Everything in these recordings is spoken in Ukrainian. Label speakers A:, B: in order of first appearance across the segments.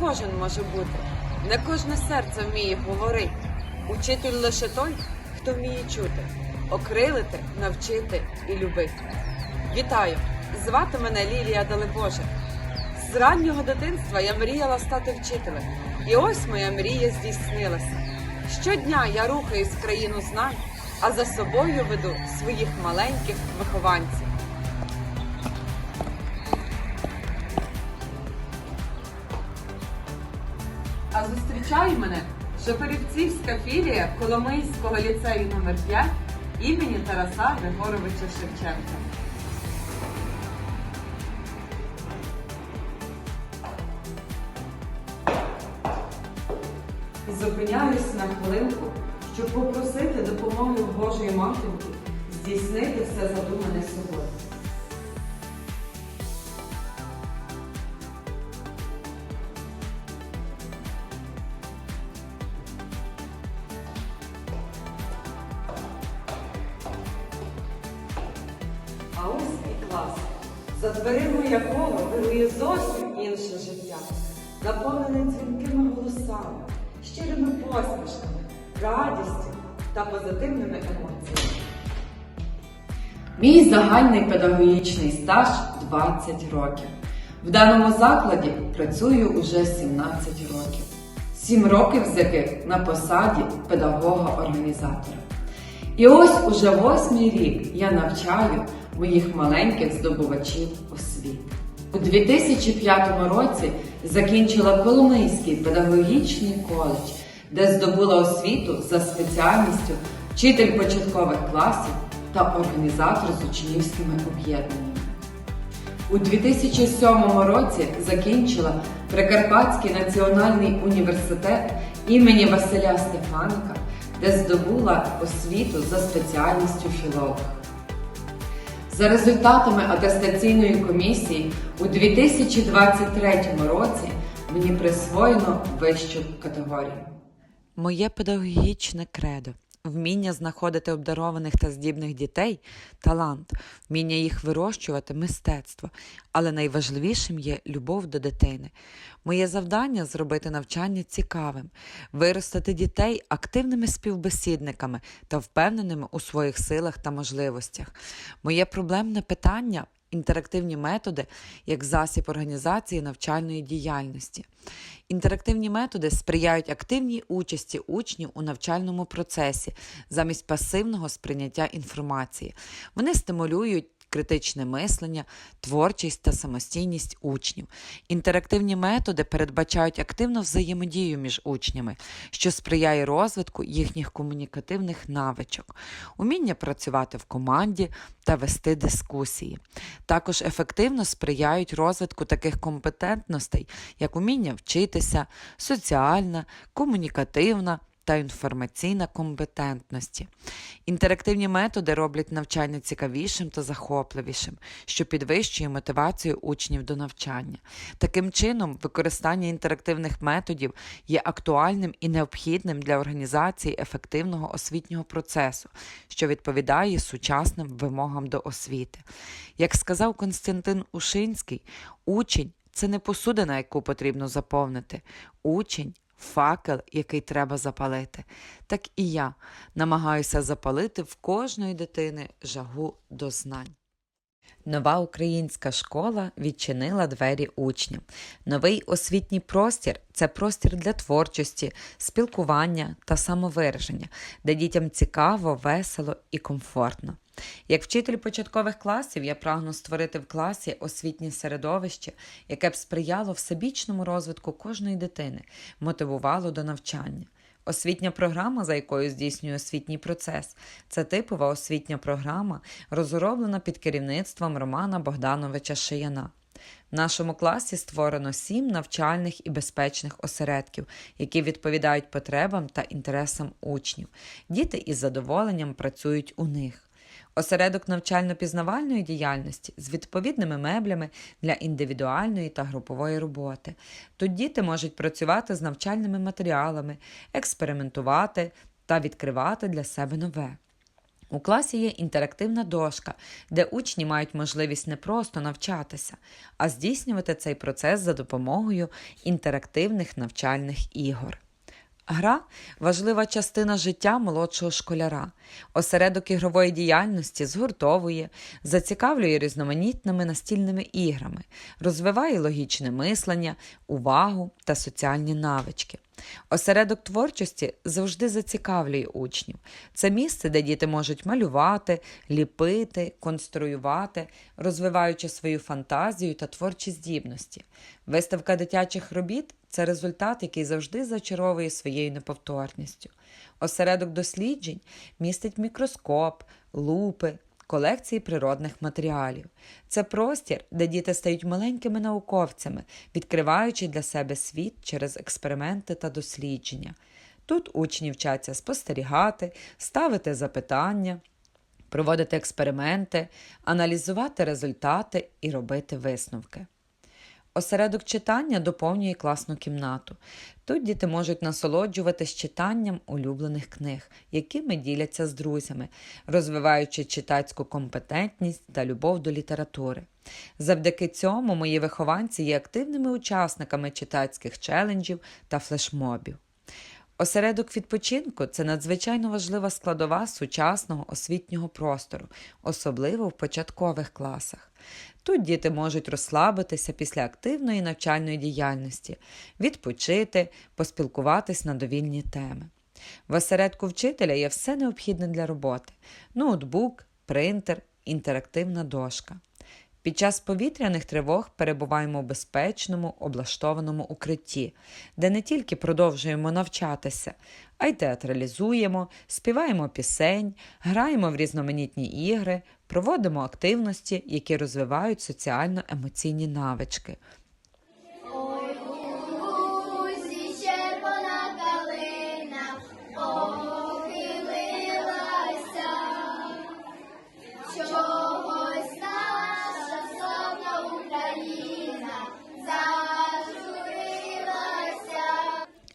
A: кожен може бути, не кожне серце вміє говорити. Учитель лише той, хто вміє чути, окрилити, навчити і любити. Вітаю! Звати мене Лілія Далебожа. З раннього дитинства я мріяла стати вчителем. І ось моя мрія здійснилася. Щодня я рухаюсь в країну знань, а за собою веду своїх маленьких вихованців. Зустрічає мене Шепелівцівська філія Коломийського ліцею номер 5 імені Тараса Григоровича Шевченка. Зупиняюсь на хвилинку, щоб попросити допомоги Божої матінки здійснити все задумане собою. А ось і клас, за дверима якого вирує зовсім інше життя, наповнене дзвінкими голосами, щирими посмішками, радістю та позитивними емоціями. Мій загальний педагогічний стаж 20 років. В даному закладі працюю уже 17 років. 7 років з яких на посаді педагога-організатора. І ось уже восьмий рік я навчаю моїх маленьких здобувачів освіти. У 2005 році закінчила Коломийський педагогічний коледж, де здобула освіту за спеціальністю вчитель початкових класів та організатор з учнівськими об'єднаннями. У 2007 році закінчила Прикарпатський національний університет імені Василя Стефаника, де здобула освіту за спеціальністю філолог. За результатами атестаційної комісії у 2023 році мені присвоєно вищу категорію. Моє педагогічне кредо. Вміння знаходити обдарованих та здібних дітей талант, вміння їх вирощувати мистецтво, але найважливішим є любов до дитини. Моє завдання зробити навчання цікавим, виростити дітей активними співбесідниками та впевненими у своїх силах та можливостях. Моє проблемне питання інтерактивні методи як засіб організації навчальної діяльності. Інтерактивні методи сприяють активній участі учнів у навчальному процесі замість пасивного сприйняття інформації. Вони стимулюють критичне мислення, творчість та самостійність учнів. Інтерактивні методи передбачають активну взаємодію між учнями, що сприяє розвитку їхніх комунікативних навичок, уміння працювати в команді та вести дискусії. Також ефективно сприяють розвитку таких компетентностей, як уміння вчитися, соціальна, комунікативна та інформаційна компетентності. Інтерактивні методи роблять навчання цікавішим та захопливішим, що підвищує мотивацію учнів до навчання. Таким чином, використання інтерактивних методів є актуальним і необхідним для організації ефективного освітнього процесу, що відповідає сучасним вимогам до освіти. Як сказав Константин Ушинський, учень це не посуда, на яку потрібно заповнити. Учень факел, який треба запалити. Так і я намагаюся запалити в кожної дитини жагу до знань. Нова українська школа відчинила двері учням. Новий освітній простір це простір для творчості, спілкування та самовираження, де дітям цікаво, весело і комфортно. Як вчитель початкових класів я прагну створити в класі освітнє середовище, яке б сприяло всебічному розвитку кожної дитини, мотивувало до навчання. Освітня програма, за якою здійснює освітній процес, це типова освітня програма, розроблена під керівництвом Романа Богдановича Шияна. В нашому класі створено сім навчальних і безпечних осередків, які відповідають потребам та інтересам учнів. Діти із задоволенням працюють у них. Осередок навчально-пізнавальної діяльності з відповідними меблями для індивідуальної та групової роботи. Тут діти можуть працювати з навчальними матеріалами, експериментувати та відкривати для себе нове. У класі є інтерактивна дошка, де учні мають можливість не просто навчатися, а здійснювати цей процес за допомогою інтерактивних навчальних ігор. Гра важлива частина життя молодшого школяра. Осередок ігрової діяльності згуртовує, зацікавлює різноманітними настільними іграми, розвиває логічне мислення, увагу та соціальні навички. Осередок творчості завжди зацікавлює учнів. Це місце, де діти можуть малювати, ліпити, конструювати, розвиваючи свою фантазію та творчі здібності. Виставка дитячих робіт це результат, який завжди зачаровує своєю неповторністю. Осередок досліджень містить мікроскоп, лупи, колекції природних матеріалів. Це простір, де діти стають маленькими науковцями, відкриваючи для себе світ через експерименти та дослідження. Тут учні вчаться спостерігати, ставити запитання, проводити експерименти, аналізувати результати і робити висновки. Осередок читання доповнює класну кімнату. Тут діти можуть насолоджуватись читанням улюблених книг, якими діляться з друзями, розвиваючи читацьку компетентність та любов до літератури. Завдяки цьому мої вихованці є активними учасниками читацьких челенджів та флешмобів. Осередок відпочинку це надзвичайно важлива складова сучасного освітнього простору, особливо в початкових класах. Тут діти можуть розслабитися після активної навчальної діяльності, відпочити, поспілкуватись на довільні теми. В осередку вчителя є все необхідне для роботи: ноутбук, принтер, інтерактивна дошка. Під час повітряних тривог перебуваємо в безпечному, облаштованому укритті, де не тільки продовжуємо навчатися, а й театралізуємо, співаємо пісень, граємо в різноманітні ігри, проводимо активності, які розвивають соціально-емоційні навички.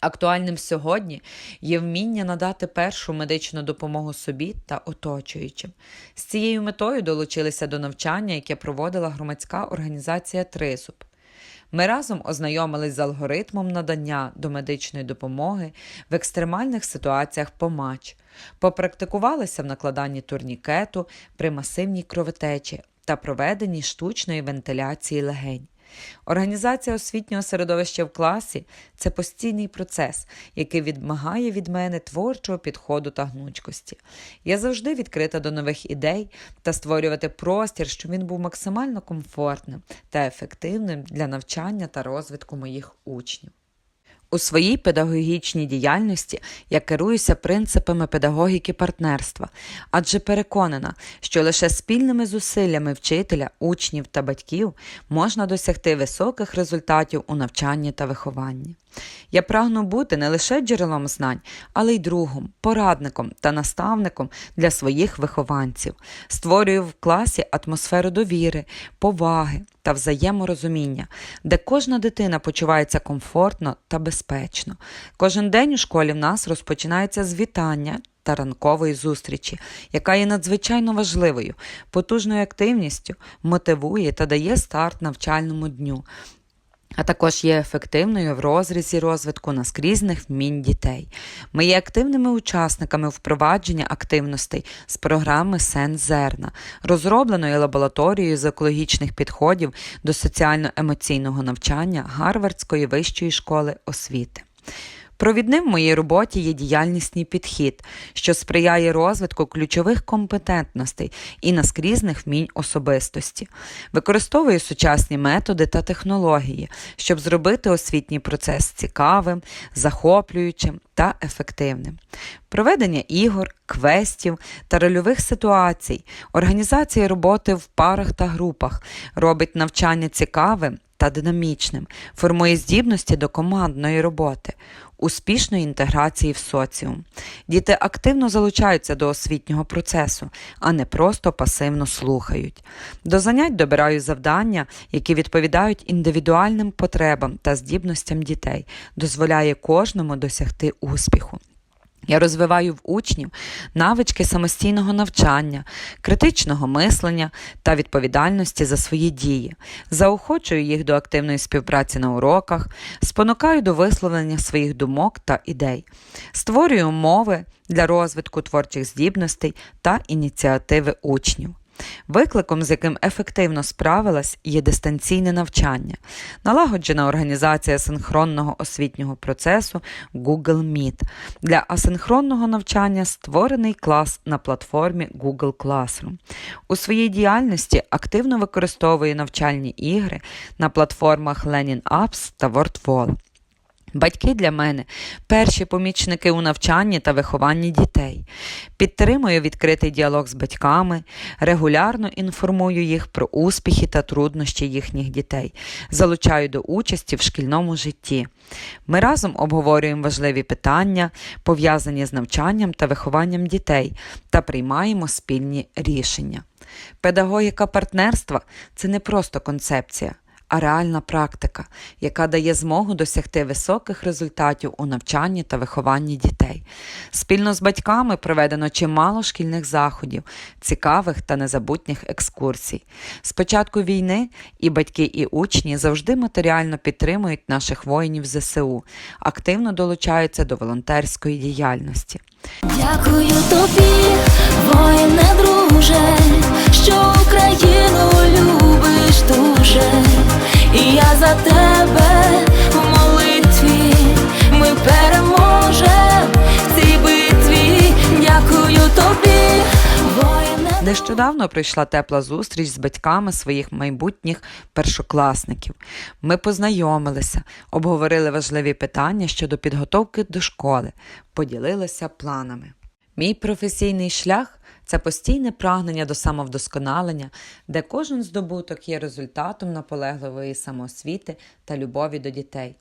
A: Актуальним сьогодні є вміння надати першу медичну допомогу собі та оточуючим. З цією метою долучилися до навчання, яке проводила громадська організація Тризуб. Ми разом ознайомились з алгоритмом надання домедичної допомоги в екстремальних ситуаціях по матч, попрактикувалися в накладанні турнікету при масивній кровотечі та проведенні штучної вентиляції легень. Організація освітнього середовища в класі це постійний процес, який відмагає від мене творчого підходу та гнучкості. Я завжди відкрита до нових ідей та створювати простір, щоб він був максимально комфортним та ефективним для навчання та розвитку моїх учнів. У своїй педагогічній діяльності я керуюся принципами педагогіки партнерства, адже переконана, що лише спільними зусиллями вчителя, учнів та батьків можна досягти високих результатів у навчанні та вихованні. Я прагну бути не лише джерелом знань, але й другом, порадником та наставником для своїх вихованців, створюю в класі атмосферу довіри, поваги та взаєморозуміння, де кожна дитина почувається комфортно та безпечно. Кожен день у школі в нас розпочинається з вітання. Та ранкової зустрічі, яка є надзвичайно важливою, потужною активністю, мотивує та дає старт навчальному дню, а також є ефективною в розрізі розвитку наскрізних вмінь дітей. Ми є активними учасниками впровадження активностей з програми Сензерна, розробленої лабораторією з екологічних підходів до соціально-емоційного навчання Гарвардської вищої школи освіти. Провідним в моїй роботі є діяльнісний підхід, що сприяє розвитку ключових компетентностей і наскрізних вмінь особистості, використовую сучасні методи та технології, щоб зробити освітній процес цікавим, захоплюючим та ефективним. Проведення ігор, квестів та рольових ситуацій, організація роботи в парах та групах робить навчання цікавим та динамічним, формує здібності до командної роботи, успішної інтеграції в соціум. Діти активно залучаються до освітнього процесу, а не просто пасивно слухають. До занять добираю завдання, які відповідають індивідуальним потребам та здібностям дітей, дозволяє кожному досягти успіху. Я розвиваю в учнів навички самостійного навчання, критичного мислення та відповідальності за свої дії, заохочую їх до активної співпраці на уроках, спонукаю до висловлення своїх думок та ідей, створюю умови для розвитку творчих здібностей та ініціативи учнів. Викликом, з яким ефективно справилась, є дистанційне навчання, налагоджена організація синхронного освітнього процесу Google Meet. Для асинхронного навчання створений клас на платформі Google Classroom. У своїй діяльності активно використовує навчальні ігри на платформах Learning Apps та WordWall. Батьки для мене перші помічники у навчанні та вихованні дітей. Підтримую відкритий діалог з батьками, регулярно інформую їх про успіхи та труднощі їхніх дітей, залучаю до участі в шкільному житті. Ми разом обговорюємо важливі питання, пов'язані з навчанням та вихованням дітей, та приймаємо спільні рішення. Педагогіка партнерства це не просто концепція а реальна практика, яка дає змогу досягти високих результатів у навчанні та вихованні дітей. Спільно з батьками проведено чимало шкільних заходів, цікавих та незабутніх екскурсій. З початку війни і батьки, і учні завжди матеріально підтримують наших воїнів ЗСУ, активно долучаються до волонтерської діяльності.
B: Дякую тобі, воїне друже, що Україну любиш дуже, і я за тебе в молитві, ми переможем
A: Нещодавно прийшла тепла зустріч з батьками своїх майбутніх першокласників. Ми познайомилися, обговорили важливі питання щодо підготовки до школи, поділилися планами. Мій професійний шлях це постійне прагнення до самовдосконалення, де кожен здобуток є результатом наполегливої самоосвіти та любові до дітей.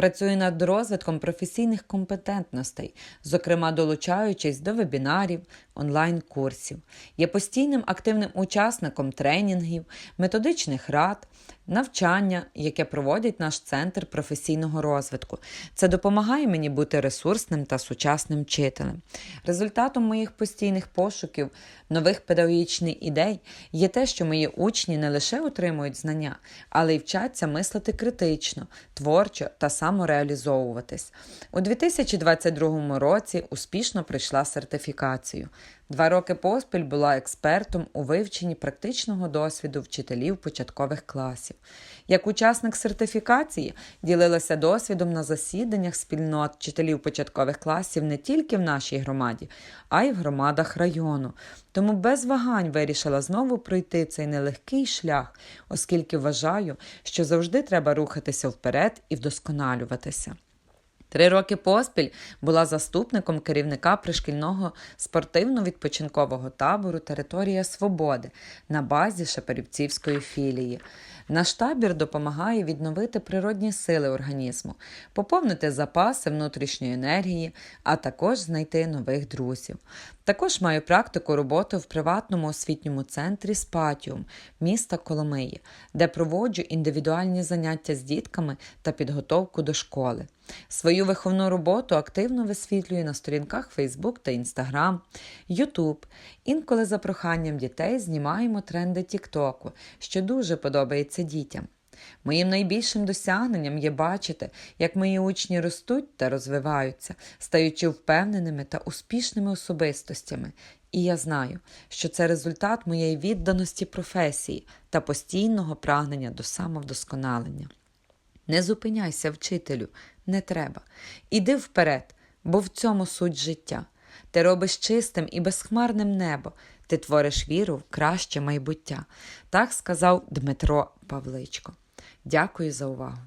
A: Працюю над розвитком професійних компетентностей, зокрема долучаючись до вебінарів, онлайн-курсів. Є постійним активним учасником тренінгів, методичних рад, навчання, яке проводить наш центр професійного розвитку. Це допомагає мені бути ресурсним та сучасним вчителем. Результатом моїх постійних пошуків нових педагогічних ідей є те, що мої учні не лише отримують знання, але й вчаться мислити критично, творчо та самореалізовуватись. У 2022 році успішно пройшла сертифікацію. Два роки поспіль була експертом у вивченні практичного досвіду вчителів початкових класів. Як учасник сертифікації ділилася досвідом на засіданнях спільнот вчителів початкових класів не тільки в нашій громаді, а й в громадах району. Тому без вагань вирішила знову пройти цей нелегкий шлях, оскільки вважаю, що завжди треба рухатися вперед і вдосконалюватися. Три роки поспіль була заступником керівника пришкільного спортивно-відпочинкового табору Територія Свободи на базі Шепарівцівської філії. Наш табір допомагає відновити природні сили організму, поповнити запаси внутрішньої енергії, а також знайти нових друзів. Також маю практику роботи в приватному освітньому центрі Спатіум міста Коломиї, де проводжу індивідуальні заняття з дітками та підготовку до школи. Свою виховну роботу активно висвітлюю на сторінках Facebook та Instagram, YouTube. Інколи за проханням дітей знімаємо тренди Тіктоку, що дуже подобається дітям. Моїм найбільшим досягненням є бачити, як мої учні ростуть та розвиваються, стаючи впевненими та успішними особистостями. І я знаю, що це результат моєї відданості професії та постійного прагнення до самовдосконалення. Не зупиняйся, вчителю, не треба. Іди вперед, бо в цьому суть життя. Ти робиш чистим і безхмарним небо, ти твориш віру в краще майбуття. Так сказав Дмитро Павличко. Дякую за увагу.